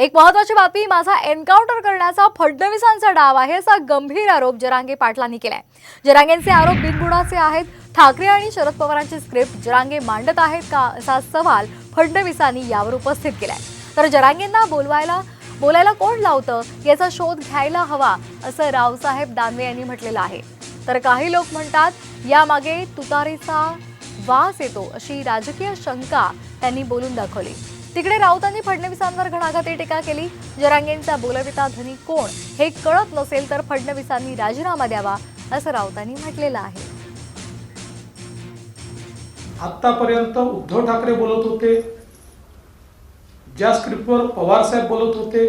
एक महत्वाची बातमी माझा एन्काउंटर करण्याचा फडणवीसांचा डाव आहे असा गंभीर आरोप जरांगे पाटलांनी केलाय. जरांगेंचे आरोप बिनबुडाचे आहेत. ठाकरे आणि शरद पवारांची स्क्रिप्ट जरांगे मांडत आहेत का असा सवाल फडणवीसांनी यावर उपस्थित केलाय. तर जरांगेंना बोलवायला बोलायला कोण लावतं? याचा शोध घ्यायला हवा असं रावसाहेब दानवे यांनी म्हटलेलं आहे. तर काही लोक म्हणतात यामागे तुतारीचा वास येतो अशी राजकीय शंका त्यांनी बोलून दाखवली. तिकडे राऊतांनी फडणवीसांवर घणाघाती टीका केली. जरांगेंचा बोलविता धनी कोण? हे कळत नसेल तर फडणवीसांनी राजीनामा द्यावा असं राऊतांनी म्हटलेलं आहे. आतापर्यंत उद्धव ठाकरे बोलत होते. ज्या स्क्रिप्टवर पवार साहेब बोलत होते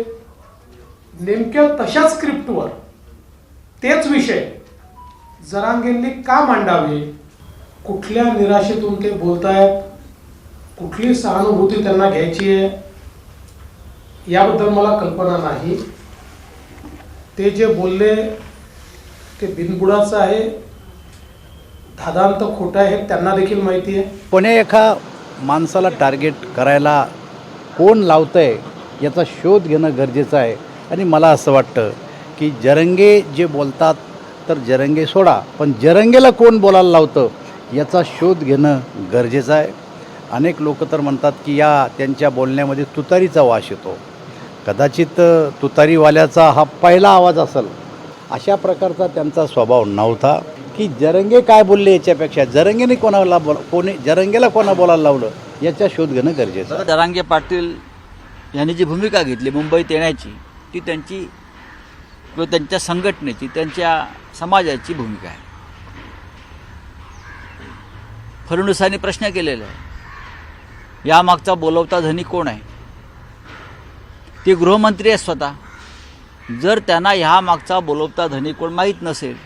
नेमक्या तशाच स्क्रिप्टवर तेच विषय जरांगेंनी का मांडावे? कुठल्या निराशेतून ते बोलतायत? कुठली सहानुभूती त्यांना घ्यायची आहे याबद्दल मला कल्पना नाही. ते जे बोलले ते बिनबुडाचं आहे. धादांत खोटं आहे हे त्यांना देखील माहिती आहे. कोण्या एका माणसाला टार्गेट करायला कोण लावतंय याचा शोध घेणं गरजेचं आहे. आणि मला असं वाटतं की जरंगे जे बोलतात तर जरंगे सोडा. पण जरंगेला कोण बोलायला लावतं याचा शोध घेणं गरजेचं आहे. अनेक लोक तर म्हणतात की या त्यांच्या बोलण्यामध्ये तुतारीचा वास येतो. कदाचित तुतारीवाल्याचा हा पहिला आवाज असेल अशा प्रकारचा त्यांचा स्वभाव नव्हता की जरंगे काय बोलले याच्यापेक्षा जरंगेने कोणाला बोला कोणी जरंगेला कोणा बोलायला लावलं याचा शोध घेणं गरजेचं जरांगे पाटील यांनी जी भूमिका घेतली मुंबईत येण्याची ती त्यांची किंवा त्यांच्या संघटनेची त्यांच्या समाजाची भूमिका आहे. फडणवीसांनी प्रश्न केलेला आहे यामागचा बोलवता धनी कोण आहे? ते गृहमंत्री आहे स्वतः. जर त्यांना ह्या मागचा बोलवता धनी कोण माहीत नसेल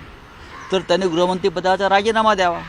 तर त्यांनी गृहमंत्रीपदाचा राजीनामा द्यावा.